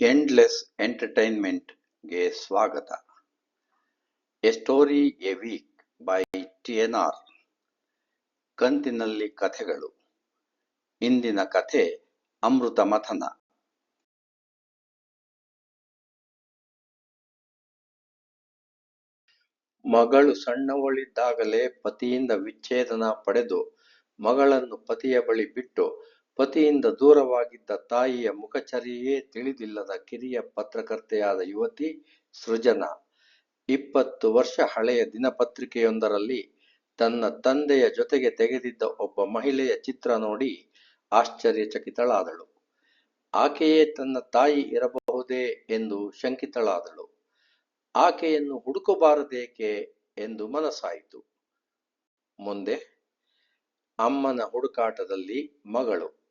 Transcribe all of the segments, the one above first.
Endless ಎಂಟರ್ಟೈನ್ಮೆಂಟ್‌ಗೆ ಸ್ವಾಗತ. A story a week by T N R ಕಂತಿನಲ್ಲಿ ಕಥೆಗಳು. ಇಂದಿನ ಕಥೆ ಅಮೃತ ಮಥನ. ಮಗಳು ಸಣ್ಣವಳಿದ್ದಾಗಲೇ ಪತಿಯಿಂದ ವಿಚ್ಛೇದನ ಪಡೆದು ಮಗಳನ್ನು ಪತಿಯ ಬಳಿ ಬಿಟ್ಟು ಪತಿಯಿಂದ ದೂರವಾಗಿದ್ದ ತಾಯಿಯ ಮುಖಚರ್ಯೆಯೇ ತಿಳಿದಿಲ್ಲದ ಕಿರಿಯ ಪತ್ರಕರ್ತೆಯಾದ ಯುವತಿ ಸೃಜನಾ ಇಪ್ಪತ್ತು ವರ್ಷ ಹಳೆಯ ದಿನಪತ್ರಿಕೆಯೊಂದರಲ್ಲಿ ತನ್ನ ತಂದೆಯ ಜೊತೆಗೆ ತೆಗೆದಿದ್ದ ಒಬ್ಬ ಮಹಿಳೆಯ ಚಿತ್ರ ನೋಡಿ ಆಶ್ಚರ್ಯಚಕಿತಳಾದಳು. ಆಕೆಯೇ ತನ್ನ ತಾಯಿ ಇರಬಹುದೇ ಎಂದು ಶಂಕಿತಳಾದಳು. ಆಕೆಯನ್ನು ಹುಡುಕಬಾರದೇಕೆ ಎಂದು ಮನಸ್ಸಾಯಿತು. ಮುಂದೆ ಅಮ್ಮನ ಹುಡುಕಾಟದಲ್ಲಿ ಮಗಳು.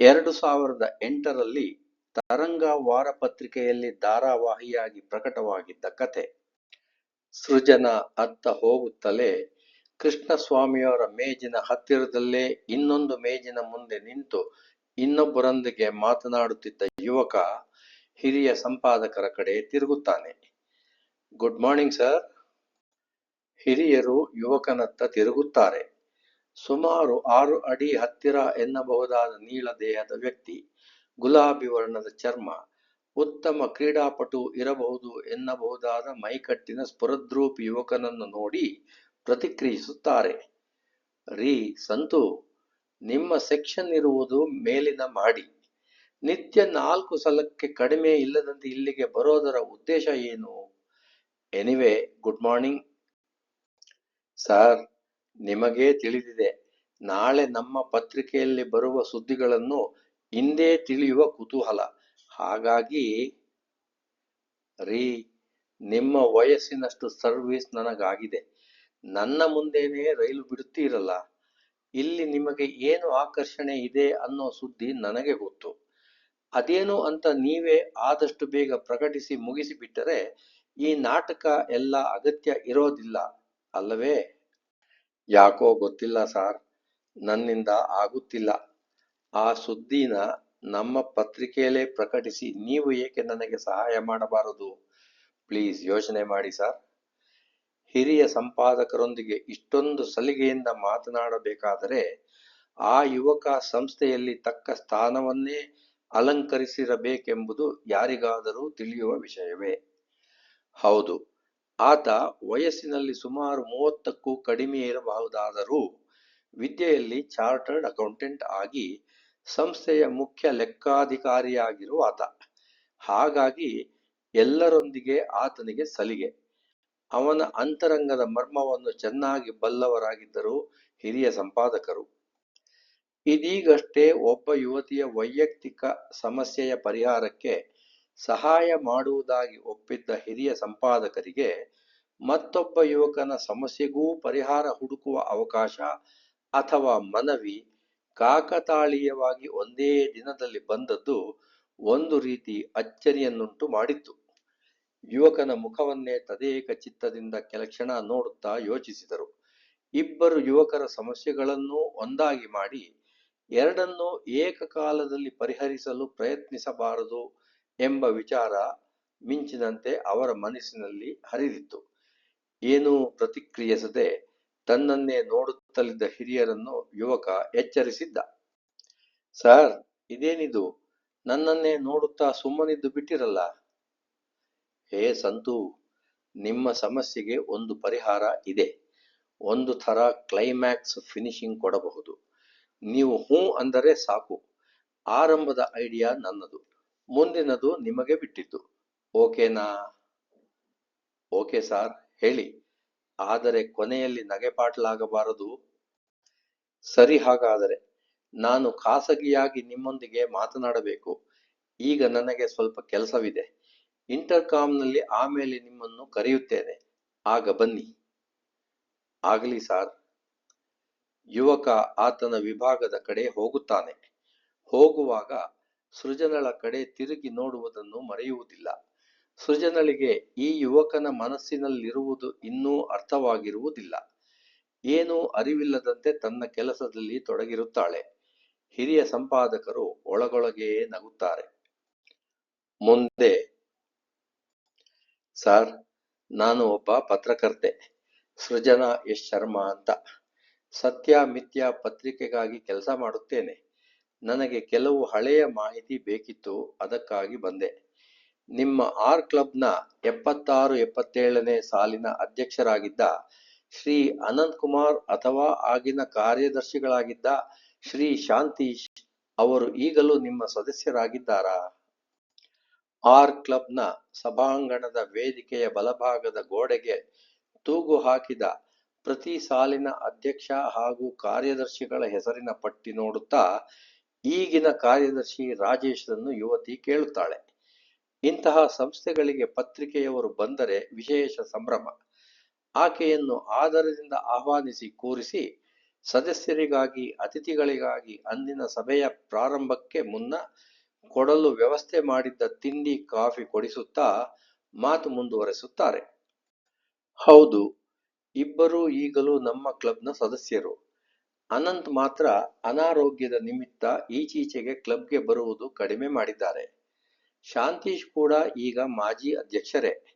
ಎರಡು ಸಾವಿರದ ಎಂಟರಲ್ಲಿ ತರಂಗ ವಾರಪತ್ರಿಕೆಯಲ್ಲಿ ಧಾರಾವಾಹಿಯಾಗಿ ಪ್ರಕಟವಾಗಿದ್ದ ಕಥೆ. ಸೃಜನ ಅತ್ತ ಹೋಗುತ್ತಲೇ ಕೃಷ್ಣಸ್ವಾಮಿಯವರ ಮೇಜಿನ ಹತ್ತಿರದಲ್ಲೇ ಇನ್ನೊಂದು ಮೇಜಿನ ಮುಂದೆ ನಿಂತು ಇನ್ನೊಬ್ಬರೊಂದಿಗೆ ಮಾತನಾಡುತ್ತಿದ್ದ ಯುವಕ ಹಿರಿಯ ಸಂಪಾದಕರ ಕಡೆ ತಿರುಗುತ್ತಾನೆ. Good morning sir. ಹಿರಿಯರು ಯುವಕನತ್ತ ತಿರುಗುತ್ತಾರೆ. ಸುಮಾರು ಆರು ಅಡಿ ಹತ್ತಿರ ಎನ್ನಬಹುದಾದ ನೀಳ ದೇಹದ ವ್ಯಕ್ತಿ, ಗುಲಾಬಿ ವರ್ಣದ ಚರ್ಮ, ಉತ್ತಮ ಕ್ರೀಡಾಪಟು ಇರಬಹುದು ಎನ್ನಬಹುದಾದ ಮೈಕಟ್ಟಿನ ಸ್ಫುರದ್ರೂಪಿ ಯುವಕನನ್ನು ನೋಡಿ ಪ್ರತಿಕ್ರಿಯಿಸುತ್ತಾರೆ. ರೀ ಸಂತು, ನಿಮ್ಮ ಸೆಕ್ಷನ್ ಇರುವುದು ಮೇಲಿನ ಮಾಡಿ. ನಿತ್ಯ ನಾಲ್ಕು ಸಲಕ್ಕೆ ಕಡಿಮೆ ಇಲ್ಲದಂತೆ ಇಲ್ಲಿಗೆ ಬರೋದರ ಉದ್ದೇಶ ಏನು? Anyway good morning. ಸಾರ್, ನಿಮಗೇ ತಿಳಿದಿದೆ, ನಾಳೆ ನಮ್ಮ ಪತ್ರಿಕೆಯಲ್ಲಿ ಬರುವ ಸುದ್ದಿಗಳನ್ನು ಹಿಂದೇ ತಿಳಿಯುವ ಕುತೂಹಲ. ಹಾಗಾಗಿ ರೀ ನಿಮ್ಮ ವಯಸ್ಸಿನಷ್ಟು ಸರ್ವಿಸ್ ನನಗಾಗಿದೆ. ನನ್ನ ಮುಂದೇನೆ ರೈಲು ಬಿಡುತ್ತೀರಲ್ಲ, ಇಲ್ಲಿ ನಿಮಗೆ ಏನು ಆಕರ್ಷಣೆ ಇದೆ ಅನ್ನೋ ಸುದ್ದಿ ನನಗೆ ಗೊತ್ತು. ಅದೇನು ಅಂತ ನೀವೇ ಆದಷ್ಟು ಬೇಗ ಪ್ರಕಟಿಸಿ ಮುಗಿಸಿಬಿಟ್ಟರೆ ಈ ನಾಟಕ ಎಲ್ಲ ಅಗತ್ಯ ಇರೋದಿಲ್ಲ ಅಲ್ಲವೇ? ಯಾಕೋ ಗೊತ್ತಿಲ್ಲ ಸಾರ್, ನನ್ನಿಂದ ಆಗುತ್ತಿಲ್ಲ. ಆ ಸುದ್ದಿನ ನಮ್ಮ ಪತ್ರಿಕೆಯಲ್ಲೇ ಪ್ರಕಟಿಸಿ ನೀವು ಏಕೆ ನನಗೆ ಸಹಾಯ ಮಾಡಬಾರದು? ಪ್ಲೀಸ್ ಯೋಚನೆ ಮಾಡಿ ಸರ್ ಹಿರಿಯ ಸಂಪಾದಕರೊಂದಿಗೆ ಇಷ್ಟೊಂದು ಸಲಿಗೆಯಿಂದ ಮಾತನಾಡಬೇಕಾದರೆ ಆ ಯುವಕ ಸಂಸ್ಥೆಯಲ್ಲಿ ತಕ್ಕ ಸ್ಥಾನವನ್ನೇ ಅಲಂಕರಿಸಿರಬೇಕೆಂಬುದು ಯಾರಿಗಾದರೂ ತಿಳಿಯುವ ವಿಷಯವೇ. ಹೌದು, ಆತ ವಯಸ್ಸಿನಲ್ಲಿ ಸುಮಾರು ಮೂವತ್ತಕ್ಕೂ ಕಡಿಮೆ ಇರಬಹುದಾದರೂ ವಿದ್ಯೆಯಲ್ಲಿ ಚಾರ್ಟರ್ಡ್ ಅಕೌಂಟೆಂಟ್ ಆಗಿ ಸಂಸ್ಥೆಯ ಮುಖ್ಯ ಲೆಕ್ಕಾಧಿಕಾರಿಯಾಗಿರುವ ಆತ ಹಾಗಾಗಿ ಎಲ್ಲರೊಂದಿಗೆ ಆತನಿಗೆ ಸಲಿಗೆ. ಅವನ ಅಂತರಂಗದ ಮರ್ಮವನ್ನು ಚೆನ್ನಾಗಿ ಬಲ್ಲವರಾಗಿದ್ದರು ಹಿರಿಯ ಸಂಪಾದಕರು. ಇದೀಗಷ್ಟೇ ಒಬ್ಬ ಯುವತಿಯ ವೈಯಕ್ತಿಕ ಸಮಸ್ಯೆಯ ಪರಿಹಾರಕ್ಕೆ ಸಹಾಯ ಮಾಡುವುದಾಗಿ ಒಪ್ಪಿದ್ದ ಹಿರಿಯ ಸಂಪಾದಕರಿಗೆ ಮತ್ತೊಬ್ಬ ಯುವಕನ ಸಮಸ್ಯೆಗೂ ಪರಿಹಾರ ಹುಡುಕುವ ಅವಕಾಶ ಅಥವಾ ಮನವಿ ಕಾಕತಾಳೀಯವಾಗಿ ಒಂದೇ ದಿನದಲ್ಲಿ ಬಂದದ್ದು ಒಂದು ರೀತಿ ಅಚ್ಚರಿಯನ್ನುಂಟು ಮಾಡಿತ್ತು. ಯುವಕನ ಮುಖವನ್ನೇ ತದೇಕ ಚಿತ್ತದಿಂದ ಕೆಲಕ್ಷಣ ನೋಡುತ್ತಾ ಯೋಚಿಸಿದರು. ಇಬ್ಬರು ಯುವಕರ ಸಮಸ್ಯೆಗಳನ್ನು ಒಂದಾಗಿ ಮಾಡಿ, ಎರಡನ್ನೂ ಏಕಕಾಲದಲ್ಲಿ ಪರಿಹರಿಸಲು ಪ್ರಯತ್ನಿಸಬಾರದು ಎಂಬ ವಿಚಾರ ಮಿಂಚಿನಂತೆ ಅವರ ಮನಸ್ಸಿನಲ್ಲಿ ಹರಿದಿತ್ತು. ಏನೂ ಪ್ರತಿಕ್ರಿಯಿಸದೆ ತನ್ನನ್ನೇ ನೋಡುತ್ತಲಿದ್ದ ಹಿರಿಯರನ್ನು ಯುವಕ ಎಚ್ಚರಿಸಿದ್ದ. ಸರ್ ಇದೇನಿದು ನನ್ನನ್ನೇ ನೋಡುತ್ತಾ ಸುಮ್ಮನಿದ್ದು ಬಿಟ್ಟಿರಲ್ಲ? ಹೇ ಸಂತು, ನಿಮ್ಮ ಸಮಸ್ಯೆಗೆ ಒಂದು ಪರಿಹಾರ ಇದೆ. ಒಂದು ಥರ ಕ್ಲೈಮ್ಯಾಕ್ಸ್ ಫಿನಿಶಿಂಗ್ ಕೊಡಬಹುದು. ನೀವು ಹ್ಞೂ ಅಂದರೆ ಸಾಕು. ಆರಂಭದ ಐಡಿಯಾ ನನ್ನದು, ಮುಂದಿನದು ನಿಮಗೆ ಬಿಟ್ಟಿದ್ದು. ಓಕೆನಾ? ಓಕೆ ಸಾರ್, ಹೇಳಿ. ಆದರೆ ಕೊನೆಯಲ್ಲಿ ನಗೆಪಾಟಲಾಗಬಾರದು. ಸರಿ ಹಾಗಾದರೆ, ನಾನು ಖಾಸಗಿಯಾಗಿ ನಿಮ್ಮೊಂದಿಗೆ ಮಾತನಾಡಬೇಕು. ಈಗ ನನಗೆ ಸ್ವಲ್ಪ ಕೆಲಸವಿದೆ. ಇಂಟರ್ಕಾಮ್ನಲ್ಲಿ ಆಮೇಲೆ ನಿಮ್ಮನ್ನು ಕರೆಯುತ್ತೇನೆ. ಆಗ ಬನ್ನಿ. ಆಗಲಿ ಸಾರ್. ಯುವಕ ಆತನ ವಿಭಾಗದ ಕಡೆ ಹೋಗುತ್ತಾನೆ. ಹೋಗುವಾಗ ಸೃಜನಳ ಕಡೆ ತಿರುಗಿ ನೋಡುವುದನ್ನು ಮರೆಯುವುದಿಲ್ಲ. ಸೃಜನಳಿಗೆ ಈ ಯುವಕನ ಮನಸ್ಸಿನಲ್ಲಿರುವುದು ಇನ್ನೂ ಅರ್ಥವಾಗಿರುವುದಿಲ್ಲ. ಏನೂ ಅರಿವಿಲ್ಲದಂತೆ ತನ್ನ ಕೆಲಸದಲ್ಲಿ ತೊಡಗಿರುತ್ತಾಳೆ. ಹಿರಿಯ ಸಂಪಾದಕರು ಒಳಗೊಳಗೆಯೇ ನಗುತ್ತಾರೆ. ಮುಂದೆ, ಸರ್, ನಾನು ಒಬ್ಬ ಪತ್ರಕರ್ತೆ ಸೃಜನಾ ಎಸ್ ಶರ್ಮಾ ಅಂತ ಸತ್ಯ, ಮಿಥ್ಯ ಪತ್ರಿಕೆಗಾಗಿ ಕೆಲಸ ಮಾಡುತ್ತೇನೆ ನನಗೆ ಕೆಲವು ಹಳೆಯ ಮಾಹಿತಿ ಬೇಕಿತ್ತು, ಅದಕ್ಕಾಗಿ ಬಂದೆ. ನಿಮ್ಮ ಆರ್ ಕ್ಲಬ್ನ ಎಪ್ಪತ್ತಾರು ಎಪ್ಪತ್ತೇಳನೇ ಸಾಲಿನ ಅಧ್ಯಕ್ಷರಾಗಿದ್ದ ಶ್ರೀ ಅನಂತ್ ಕುಮಾರ್ ಅಥವಾ ಆಗಿನ ಕಾರ್ಯದರ್ಶಿಗಳಾಗಿದ್ದ ಶ್ರೀ ಶಾಂತೀಶ್ ಅವರು ಈಗಲೂ ನಿಮ್ಮ ಸದಸ್ಯರಾಗಿದ್ದಾರಾ? ಆರ್ ಕ್ಲಬ್ನ ಸಭಾಂಗಣದ ವೇದಿಕೆಯ ಬಲಭಾಗದ ಗೋಡೆಗೆ ತೂಗು ಹಾಕಿದ ಪ್ರತಿ ಸಾಲಿನ ಅಧ್ಯಕ್ಷ ಹಾಗೂ ಕಾರ್ಯದರ್ಶಿಗಳ ಹೆಸರಿನ ಪಟ್ಟಿ ನೋಡುತ್ತಾ ಈಗಿನ ಕಾರ್ಯದರ್ಶಿ ರಾಜೇಶ್ರನ್ನು ಯುವತಿ ಕೇಳುತ್ತಾಳೆ. ಇಂತಹ ಸಂಸ್ಥೆಗಳಿಗೆ ಪತ್ರಿಕೆಯವರು ಬಂದರೆ ವಿಶೇಷ ಸಂಭ್ರಮ. ಆಕೆಯನ್ನು ಆದರದಿಂದ ಆಹ್ವಾನಿಸಿ ಕೂರಿಸಿ ಸದಸ್ಯರಿಗಾಗಿ, ಅತಿಥಿಗಳಿಗಾಗಿ ಅಂದಿನ ಸಭೆಯ ಪ್ರಾರಂಭಕ್ಕೆ ಮುನ್ನ ಕೊಡಲು ವ್ಯವಸ್ಥೆ ಮಾಡಿದ್ದ ತಿಂಡಿ, ಕಾಫಿ ಕೊಡಿಸುತ್ತಾ ಮಾತು ಮುಂದುವರೆಸುತ್ತಾರೆ. ಹೌದು, ಇಬ್ಬರೂ ಈಗಲೂ ನಮ್ಮ ಕ್ಲಬ್ನ ಸದಸ್ಯರು. ಅನಂತ್ ಮಾತ್ರ ಅನಾರೋಗ್ಯದ ನಿಮಿತ್ತ ಈಚೀಚೆಗೆ ಕ್ಲಬ್ಗೆ ಬರುವುದು ಕಡಿಮೆ ಮಾಡಿದ್ದಾರೆ. ಶಾಂತೀಶ್ ಕೂಡ ಈಗ ಮಾಜಿ ಅಧ್ಯಕ್ಷರೇ.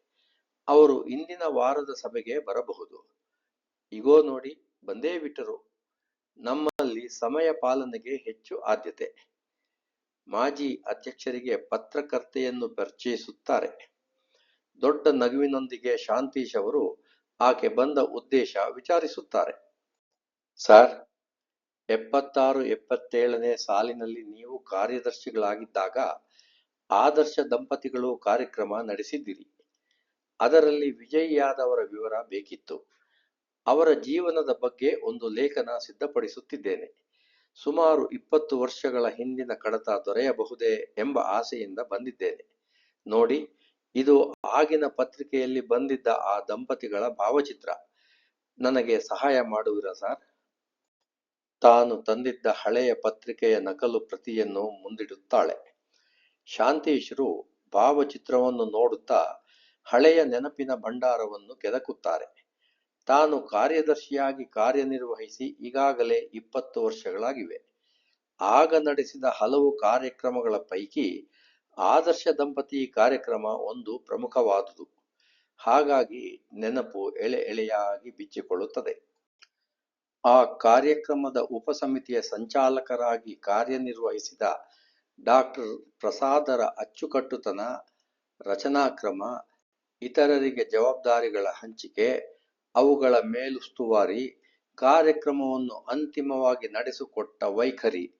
ಅವರು ಇಂದಿನ ವಾರದ ಸಭೆಗೆ ಬರಬಹುದು. ಇಗೋ ನೋಡಿ, ಬಂದೇ ಬಿಟ್ಟರು. ನಮ್ಮಲ್ಲಿ ಸಮಯ ಪಾಲನೆಗೆ ಹೆಚ್ಚು ಆದ್ಯತೆ. ಮಾಜಿ ಅಧ್ಯಕ್ಷರಿಗೆ ಪತ್ರಕರ್ತೆಯನ್ನು ಪರಿಚಯಿಸುತ್ತಾರೆ. ದೊಡ್ಡ ನಗುವಿನೊಂದಿಗೆ ಶಾಂತೀಶ್ ಅವರು ಆಕೆ ಬಂದ ಉದ್ದೇಶ ವಿಚಾರಿಸುತ್ತಾರೆ. ಸರ್ ಎಪ್ಪತ್ತಾರು, ಎಪ್ಪತ್ತೇಳನೇ ಸಾಲಿನಲ್ಲಿ ನೀವು ಕಾರ್ಯದರ್ಶಿಗಳಾಗಿದ್ದಾಗ ಆದರ್ಶ ದಂಪತಿಗಳು ಕಾರ್ಯಕ್ರಮ ನಡೆಸಿದ್ದಿರಿ. ಅದರಲ್ಲಿ ವಿಜಯಿಯಾದವರ ವಿವರ ಬೇಕಿತ್ತು. ಅವರ ಜೀವನದ ಬಗ್ಗೆ ಒಂದು ಲೇಖನ ಸಿದ್ಧಪಡಿಸುತ್ತಿದ್ದೇನೆ. ಸುಮಾರು ಇಪ್ಪತ್ತು ವರ್ಷಗಳ ಹಿಂದಿನ ಕಡತ ದೊರೆಯಬಹುದೇ ಎಂಬ ಆಸೆಯಿಂದ ಬಂದಿದ್ದೇನೆ. ನೋಡಿ, ಇದು ಆಗಿನ ಪತ್ರಿಕೆಯಲ್ಲಿ ಬಂದಿದ್ದ ಆ ದಂಪತಿಗಳ ಭಾವಚಿತ್ರ. ನನಗೆ ಸಹಾಯ ಮಾಡುವಿರಾ ಸರ್? ತಾನು ತಂದಿದ್ದ ಹಳೆಯ ಪತ್ರಿಕೆಯ ನಕಲು ಪ್ರತಿಯನ್ನು ಮುಂದಿಡುತ್ತಾಳೆ. ಶಾಂತೇಶರು ಭಾವಚಿತ್ರವನ್ನು ನೋಡುತ್ತಾ ಹಳೆಯ ನೆನಪಿನ ಭಂಡಾರವನ್ನು ಕೆದಕುತ್ತಾರೆ. ತಾನು ಕಾರ್ಯದರ್ಶಿಯಾಗಿ ಕಾರ್ಯನಿರ್ವಹಿಸಿ ಈಗಾಗಲೇ ಇಪ್ಪತ್ತು ವರ್ಷಗಳಾಗಿವೆ. ಆಗ ನಡೆಸಿದ ಹಲವು ಕಾರ್ಯಕ್ರಮಗಳ ಪೈಕಿ ಆದರ್ಶ ದಂಪತಿ ಕಾರ್ಯಕ್ರಮ ಒಂದು ಪ್ರಮುಖವಾದುದು. ಹಾಗಾಗಿ ನೆನಪು ಎಳೆ ಎಳೆಯಾಗಿ ಬಿಚ್ಚಿಕೊಳ್ಳುತ್ತದೆ. ಆ ಕಾರ್ಯಕ್ರಮದ ಉಪಸಮಿತಿಯ ಸಂಚಾಲಕರಾಗಿ ಕಾರ್ಯನಿರ್ವಹಿಸಿದ ಡಾಕ್ಟರ್ ಪ್ರಸಾದರ ಅಚ್ಚುಕಟ್ಟುತನ, ರಚನಾಕ್ರಮ, ಇತರರಿಗೆ ಜವಾಬ್ದಾರಿಗಳ ಹಂಚಿಕೆ, ಅವುಗಳ ಮೇಲುಸ್ತುವಾರಿ ಕಾರ್ಯಕ್ರಮವನ್ನು ಅಂತಿಮವಾಗಿ ನಡೆಸಿಕೊಟ್ಟ ವೈಖರಿ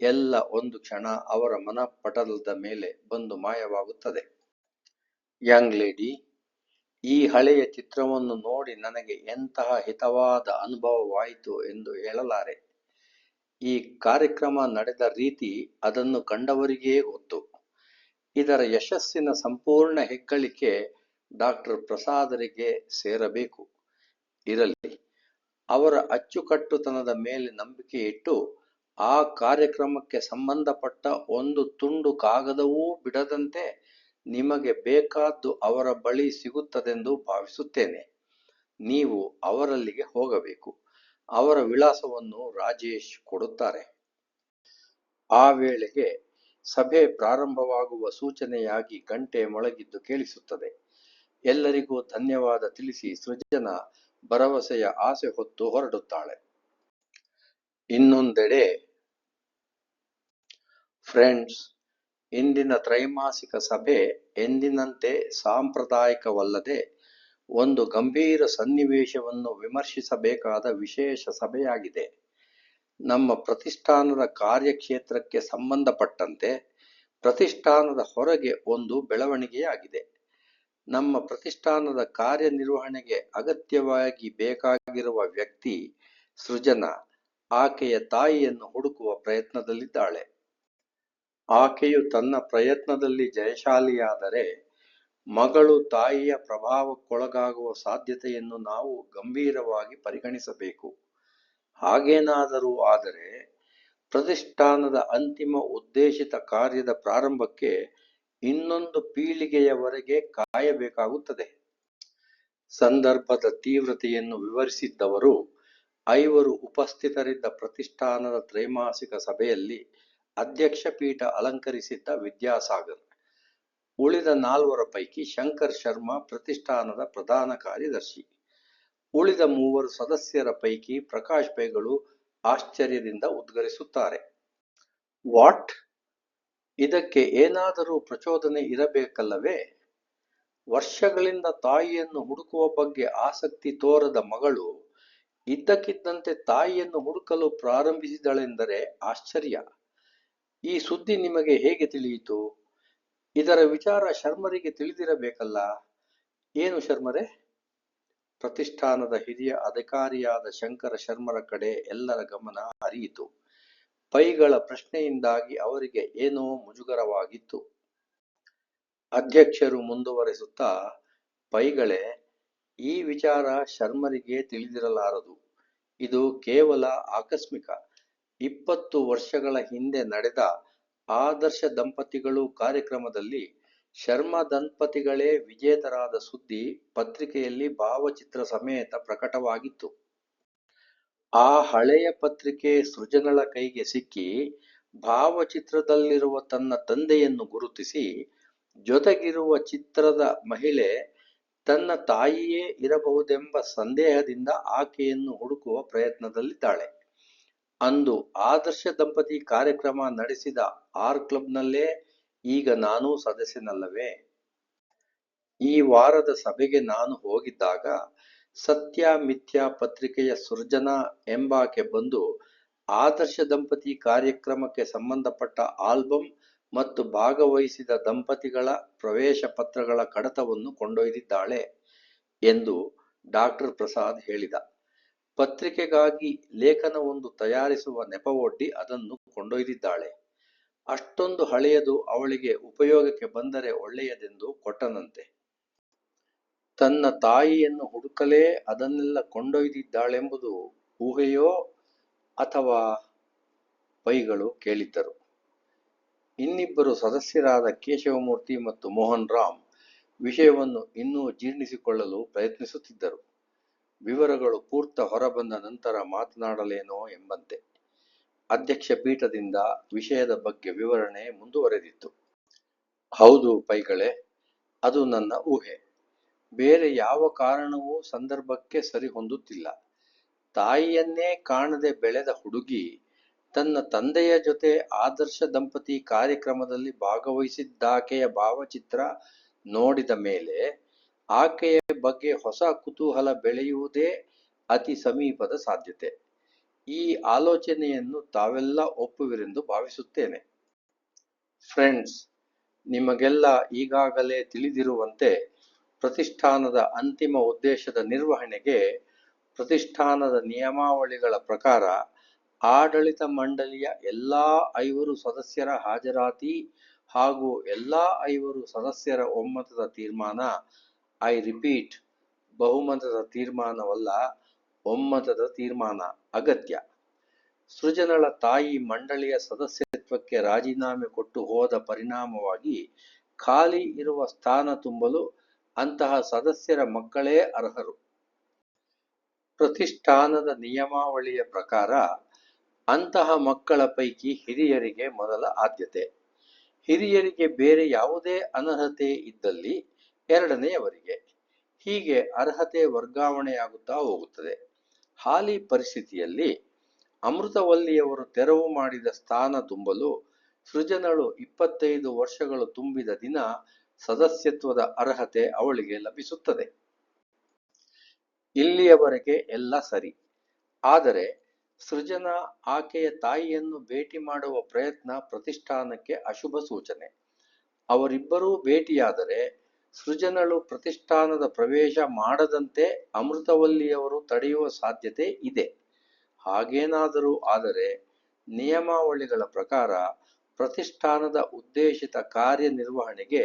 ಎಲ್ಲ ಒಂದು ಕ್ಷಣ ಅವರ ಮನಪಟಲದ ಮೇಲೆ ಬಂದು ಮಾಯವಾಗುತ್ತದೆ. ಯಂಗ್ ಲೇಡಿ ಈ ಹಳೆಯ ಚಿತ್ರವನ್ನು ನೋಡಿ ನನಗೆ ಎಂತಹ ಹಿತವಾದ ಅನುಭವವಾಯಿತು ಎಂದು ಹೇಳಲಾರೆ. ಈ ಕಾರ್ಯಕ್ರಮ ನಡೆದ ರೀತಿ ಅದನ್ನು ಕಂಡವರಿಗೇ ಗೊತ್ತು. ಇದರ ಯಶಸ್ಸಿನ ಸಂಪೂರ್ಣ ಹೆಗ್ಗಳಿಕೆ ಡಾಕ್ಟರ್ ಪ್ರಸಾದರಿಗೆ ಸೇರಬೇಕು. ಇರಲಿ, ಅವರ ಅಚ್ಚುಕಟ್ಟುತನದ ಮೇಲೆ ನಂಬಿಕೆ ಇಟ್ಟು ಆ ಕಾರ್ಯಕ್ರಮಕ್ಕೆ ಸಂಬಂಧಪಟ್ಟ ಒಂದು ತುಂಡು ಕಾಗದವೂ ಬಿಡದಂತೆ ನಿಮಗೆ ಬೇಕಾದ್ದು ಅವರ ಬಳಿ ಸಿಗುತ್ತದೆಂದು ಭಾವಿಸುತ್ತೇನೆ. ನೀವು ಅವರಲ್ಲಿಗೆ ಹೋಗಬೇಕು. ಅವರ ವಿಳಾಸವನ್ನು ರಾಜೇಶ್ ಕೊಡುತ್ತಾರೆ. ಆ ವೇಳೆಗೆ ಸಭೆ ಪ್ರಾರಂಭವಾಗುವ ಸೂಚನೆಯಾಗಿ ಗಂಟೆ ಮೊಳಗಿದ್ದು ಕೇಳಿಸುತ್ತದೆ. ಎಲ್ಲರಿಗೂ ಧನ್ಯವಾದ ತಿಳಿಸಿ ಸೃಜನ ಭರವಸೆಯ ಆಸೆ ಹೊತ್ತು ಹೊರಡುತ್ತಾಳೆ. ಇನ್ನೊಂದೆಡೆ ಫ್ರೆಂಡ್ಸ್ ಇಂದಿನ ತ್ರೈಮಾಸಿಕ ಸಭೆ ಎಂದಿನಂತೆ ಸಾಂಪ್ರದಾಯಿಕವಲ್ಲದೆ ಒಂದು ಗಂಭೀರ ಸನ್ನಿವೇಶವನ್ನು ವಿಮರ್ಶಿಸಬೇಕಾದ ವಿಶೇಷ ಸಭೆಯಾಗಿದೆ. ನಮ್ಮ ಪ್ರತಿಷ್ಠಾನದ ಕಾರ್ಯಕ್ಷೇತ್ರಕ್ಕೆ ಸಂಬಂಧಪಟ್ಟಂತೆ ಪ್ರತಿಷ್ಠಾನದ ಹೊರಗೆ ಒಂದು ಬೆಳವಣಿಗೆಯಾಗಿದೆ. ನಮ್ಮ ಪ್ರತಿಷ್ಠಾನದ ಕಾರ್ಯನಿರ್ವಹಣೆಗೆ ಅಗತ್ಯವಾಗಿ ಬೇಕಾಗಿರುವ ವ್ಯಕ್ತಿ ಸೃಜನ, ಆಕೆಯ ತಾಯಿಯನ್ನು ಹುಡುಕುವ ಪ್ರಯತ್ನದಲ್ಲಿದ್ದಾಳೆ. ಆಕೆಯು ತನ್ನ ಪ್ರಯತ್ನದಲ್ಲಿ ಜಯಶಾಲಿಯಾದರೆ ಮಗಳು ತಾಯಿಯ ಪ್ರಭಾವಕ್ಕೊಳಗಾಗುವ ಸಾಧ್ಯತೆಯನ್ನು ನಾವು ಗಂಭೀರವಾಗಿ ಪರಿಗಣಿಸಬೇಕು. ಹಾಗೇನಾದರೂ ಆದರೆ ಪ್ರತಿಷ್ಠಾನದ ಅಂತಿಮ ಉದ್ದೇಶಿತ ಕಾರ್ಯದ ಪ್ರಾರಂಭಕ್ಕೆ ಇನ್ನೊಂದು ಪೀಳಿಗೆಯವರೆಗೆ ಕಾಯಬೇಕಾಗುತ್ತದೆ. ಸಂದರ್ಭದ ತೀವ್ರತೆಯನ್ನು ವಿವರಿಸಿದ್ದವರು ಐವರು ಉಪಸ್ಥಿತರಿದ್ದ ಪ್ರತಿಷ್ಠಾನದ ತ್ರೈಮಾಸಿಕ ಸಭೆಯಲ್ಲಿ ಅಧ್ಯಕ್ಷ ಪೀಠ ಅಲಂಕರಿಸಿದ್ದ ವಿದ್ಯಾಸಾಗರ್. ಉಳಿದ ನಾಲ್ವರ ಪೈಕಿ ಶಂಕರ್ ಶರ್ಮಾ ಪ್ರತಿಷ್ಠಾನದ ಪ್ರಧಾನ ಕಾರ್ಯದರ್ಶಿ. ಉಳಿದ ಮೂವರು ಸದಸ್ಯರ ಪೈಕಿ ಪ್ರಕಾಶ್ ಪೈಗಳು ಆಶ್ಚರ್ಯದಿಂದ ಉದ್ಗರಿಸುತ್ತಾರೆ. ವಾಟ್? ಇದಕ್ಕೆ ಏನಾದರೂ ಪ್ರಚೋದನೆ ಇರಬೇಕಲ್ಲವೇ? ವರ್ಷಗಳಿಂದ ತಾಯಿಯನ್ನು ಹುಡುಕುವ ಬಗ್ಗೆ ಆಸಕ್ತಿ ತೋರದ ಮಗಳು ಇದ್ದಕ್ಕಿದ್ದಂತೆ ತಾಯಿಯನ್ನು ಹುಡುಕಲು ಪ್ರಾರಂಭಿಸಿದಳೆಂದರೆ ಆಶ್ಚರ್ಯ. ಈ ಸುದ್ದಿ ನಿಮಗೆ ಹೇಗೆ ತಿಳಿಯಿತು? ಇದರ ವಿಚಾರ ಶರ್ಮರಿಗೆ ತಿಳಿದಿರಬೇಕಲ್ಲ? ಏನು ಶರ್ಮರೇ? ಪ್ರತಿಷ್ಠಾನದ ಹಿರಿಯ ಅಧಿಕಾರಿಯಾದ ಶಂಕರ ಶರ್ಮರ ಕಡೆ ಎಲ್ಲರ ಗಮನ ಹರಿಯಿತು. ಪೈಗಳ ಪ್ರಶ್ನೆಯಿಂದಾಗಿ ಅವರಿಗೆ ಏನೋ ಮುಜುಗರವಾಗಿತ್ತು. ಅಧ್ಯಕ್ಷರು ಮುಂದುವರೆಸುತ್ತಾ, ಪೈಗಳೇ, ಈ ವಿಚಾರ ಶರ್ಮರಿಗೆ ತಿಳಿದಿರಲಾರದು. ಇದು ಕೇವಲ ಆಕಸ್ಮಿಕ. ಇಪ್ಪತ್ತು ವರ್ಷಗಳ ಹಿಂದೆ ನಡೆದ ಆದರ್ಶ ದಂಪತಿಗಳು ಕಾರ್ಯಕ್ರಮದಲ್ಲಿ ಶರ್ಮ ದಂಪತಿಗಳೇ ವಿಜೇತರಾದ ಸುದ್ದಿ ಪತ್ರಿಕೆಯಲ್ಲಿ ಭಾವಚಿತ್ರ ಸಮೇತ ಪ್ರಕಟವಾಗಿತ್ತು. ಆ ಹಳೆಯ ಪತ್ರಿಕೆ ಸೃಜನಳ ಕೈಗೆ ಸಿಕ್ಕಿ ಭಾವಚಿತ್ರದಲ್ಲಿರುವ ತನ್ನ ತಂದೆಯನ್ನು ಗುರುತಿಸಿ ಜೊತೆಗಿರುವ ಚಿತ್ರದ ಮಹಿಳೆ ತನ್ನ ತಾಯಿಯೇ ಇರಬಹುದೆಂಬ ಸಂದೇಹದಿಂದ ಆಕೆಯನ್ನು ಹುಡುಕುವ ಪ್ರಯತ್ನದಲ್ಲಿದ್ದಾಳೆ. ಅಂದು ಆದರ್ಶ ದಂಪತಿ ಕಾರ್ಯಕ್ರಮ ನಡೆಸಿದ ಆರ್ ಕ್ಲಬ್ನಲ್ಲೇ ಈಗ ನಾನೂ ಸದಸ್ಯನಲ್ಲವೇ? ಈ ವಾರದ ಸಭೆಗೆ ನಾನು ಹೋಗಿದ್ದಾಗ ಸತ್ಯ ಮಿಥ್ಯಾ ಪತ್ರಿಕೆಯ ಸೃಜನಾ ಎಂಬಾಕೆ ಬಂದು ಆದರ್ಶ ದಂಪತಿ ಕಾರ್ಯಕ್ರಮಕ್ಕೆ ಸಂಬಂಧಪಟ್ಟ ಆಲ್ಬಂ ಮತ್ತು ಭಾಗವಹಿಸಿದ ದಂಪತಿಗಳ ಪ್ರವೇಶ ಪತ್ರಗಳ ಕಡತವನ್ನು ಕೊಂಡೊಯ್ದಿದ್ದಾಳೆ ಎಂದು ಡಾಕ್ಟರ್ ಪ್ರಸಾದ್ ಹೇಳಿದ. ಪತ್ರಿಕೆಗಾಗಿ ಲೇಖನವೊಂದು ತಯಾರಿಸುವ ನೆಪವೊಡ್ಡಿ ಅದನ್ನು ಕೊಂಡೊಯ್ದಿದ್ದಾಳೆ. ಅಷ್ಟೊಂದು ಹಳೆಯದು ಅವಳಿಗೆ ಉಪಯೋಗಕ್ಕೆ ಬಂದರೆ ಒಳ್ಳೆಯದೆಂದು ಕೊಟ್ಟನಂತೆ. ತನ್ನ ತಾಯಿಯನ್ನು ಹುಡುಕಲೇ ಅದನ್ನೆಲ್ಲ ಕೊಂಡೊಯ್ದಿದ್ದಾಳೆಂಬುದು ಊಹೆಯೋ ಅಥವಾ ಪೈಗಳು ಕೇಳಿದ್ದರು. ಇನ್ನಿಬ್ಬರು ಸದಸ್ಯರಾದ ಕೇಶವಮೂರ್ತಿ ಮತ್ತು ಮೋಹನ್ ರಾಮ್ ವಿಷಯವನ್ನು ಇನ್ನೂ ಜೀರ್ಣಿಸಿಕೊಳ್ಳಲು ಪ್ರಯತ್ನಿಸುತ್ತಿದ್ದರು. ವಿವರಗಳು ಪೂರ್ತ ಹೊರಬಂದ ನಂತರ ಮಾತನಾಡಲೇನೋ ಎಂಬಂತೆ. ಅಧ್ಯಕ್ಷ ಪೀಠದಿಂದ ವಿಷಯದ ಬಗ್ಗೆ ವಿವರಣೆ ಮುಂದುವರೆದಿತ್ತು. ಹೌದು ಪೈಗಳೇ, ಅದು ನನ್ನ ಊಹೆ. ಬೇರೆ ಯಾವ ಕಾರಣವೂ ಸಂದರ್ಭಕ್ಕೆ ಸರಿ ಹೊಂದುತ್ತಿಲ್ಲ ತಾಯಿಯನ್ನೇ ಕಾಣದೆ ಬೆಳೆದ ಹುಡುಗಿ ತನ್ನ ತಂದೆಯ ಜೊತೆ ಆದರ್ಶ ದಂಪತಿ ಕಾರ್ಯಕ್ರಮದಲ್ಲಿ ಭಾಗವಹಿಸಿದ್ದಾಕೆಯ ಭಾವಚಿತ್ರ ನೋಡಿದ ಮೇಲೆ ಆಕೆಯ ಬಗ್ಗೆ ಹೊಸ ಕುತೂಹಲ ಬೆಳೆಯುವುದೇ ಅತಿ ಸಮೀಪದ ಸಾಧ್ಯತೆ. ಈ ಆಲೋಚನೆಯನ್ನು ತಾವೆಲ್ಲ ಒಪ್ಪುವಿರೆಂದು ಭಾವಿಸುತ್ತೇನೆ. ಫ್ರೆಂಡ್ಸ್, ನಿಮಗೆಲ್ಲ ಈಗಾಗಲೇ ತಿಳಿದಿರುವಂತೆ ಪ್ರತಿಷ್ಠಾನದ ಅಂತಿಮ ಉದ್ದೇಶದ ನಿರ್ವಹಣೆಗೆ ಪ್ರತಿಷ್ಠಾನದ ನಿಯಮಾವಳಿಗಳ ಪ್ರಕಾರ ಆಡಳಿತ ಮಂಡಳಿಯ ಎಲ್ಲಾ ಐವರು ಸದಸ್ಯರ ಹಾಜರಾತಿ ಹಾಗೂ ಎಲ್ಲಾ ಐವರು ಸದಸ್ಯರ ಒಮ್ಮತದ ತೀರ್ಮಾನ ಐ ರಿಪೀಟ್ ಬಹುಮತದ ತೀರ್ಮಾನವಲ್ಲ, ಒಮ್ಮತದ ತೀರ್ಮಾನ, ಅಗತ್ಯ. ಸೃಜನಳ ತಾಯಿ ಮಂಡಳಿಯ ಸದಸ್ಯತ್ವಕ್ಕೆ ರಾಜೀನಾಮೆ ಕೊಟ್ಟು ಹೋದ ಪರಿಣಾಮವಾಗಿ ಖಾಲಿ ಇರುವ ಸ್ಥಾನ ತುಂಬಲು ಅಂತಹ ಸದಸ್ಯರ ಮಕ್ಕಳೇ ಅರ್ಹರು. ಪ್ರತಿಷ್ಠಾನದ ನಿಯಮಾವಳಿಯ ಪ್ರಕಾರ ಅಂತಹ ಮಕ್ಕಳ ಪೈಕಿ ಹಿರಿಯರಿಗೆ ಮೊದಲ ಆದ್ಯತೆ. ಹಿರಿಯರಿಗೆ ಬೇರೆ ಯಾವುದೇ ಅನರ್ಹತೆ ಇದ್ದಲ್ಲಿ ಎರಡನೆಯವರಿಗೆ ಹೀಗೆ ಅರ್ಹತೆ ವರ್ಗಾವಣೆಯಾಗುತ್ತಾ ಹೋಗುತ್ತದೆ. ಹಾಲಿ ಪರಿಸ್ಥಿತಿಯಲ್ಲಿ ಅಮೃತವಲ್ಲಿಯವರು ತೆರವು ಮಾಡಿದ ಸ್ಥಾನ ತುಂಬಲು ಸೃಜನಳು ಇಪ್ಪತ್ತೈದು ವರ್ಷಗಳು ತುಂಬಿದ ದಿನ ಸದಸ್ಯತ್ವದ ಅರ್ಹತೆ ಅವಳಿಗೆ ಲಭಿಸುತ್ತದೆ. ಇಲ್ಲಿಯವರೆಗೆ ಎಲ್ಲ ಸರಿ. ಆದರೆ ಸೃಜನ ಆಕೆಯ ತಾಯಿಯನ್ನು ಭೇಟಿ ಮಾಡುವ ಪ್ರಯತ್ನ ಪ್ರತಿಷ್ಠಾನಕ್ಕೆ ಅಶುಭ ಸೂಚನೆ. ಅವರಿಬ್ಬರೂ ಭೇಟಿಯಾದರೆ ಸೃಜನಳು ಪ್ರತಿಷ್ಠಾನದ ಪ್ರವೇಶ ಮಾಡದಂತೆ ಅಮೃತವಲ್ಲಿಯವರು ತಡೆಯುವ ಸಾಧ್ಯತೆ ಇದೆ. ಹಾಗೇನಾದರೂ ಆದರೆ ನಿಯಮಾವಳಿಗಳ ಪ್ರಕಾರ ಪ್ರತಿಷ್ಠಾನದ ಉದ್ದೇಶಿತ ಕಾರ್ಯನಿರ್ವಹಣೆಗೆ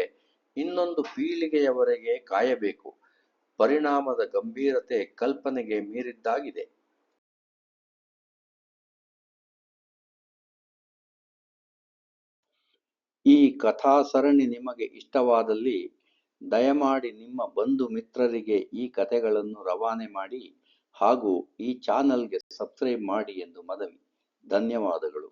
ಇನ್ನೊಂದು ಪೀಳಿಗೆಯವರೆಗೆ ಕಾಯಬೇಕು. ಪರಿಣಾಮದ ಗಂಭೀರತೆ ಕಲ್ಪನೆಗೆ ಮೀರಿದ್ದಾಗಿದೆ. ಈ ಕಥಾ ಸರಣಿ ನಿಮಗೆ ಇಷ್ಟವಾದಲ್ಲಿ ದಯಮಾಡಿ ನಿಮ್ಮ ಬಂಧು ಮಿತ್ರರಿಗೆ ಈ ಕಥೆಗಳನ್ನು ರವಾನೆ ಮಾಡಿ ಹಾಗೂ ಈ ಚಾನಲ್ಗೆ ಸಬ್ಸ್ಕ್ರೈಬ್ ಮಾಡಿ ಎಂದು ಮನವಿ. ಧನ್ಯವಾದಗಳು.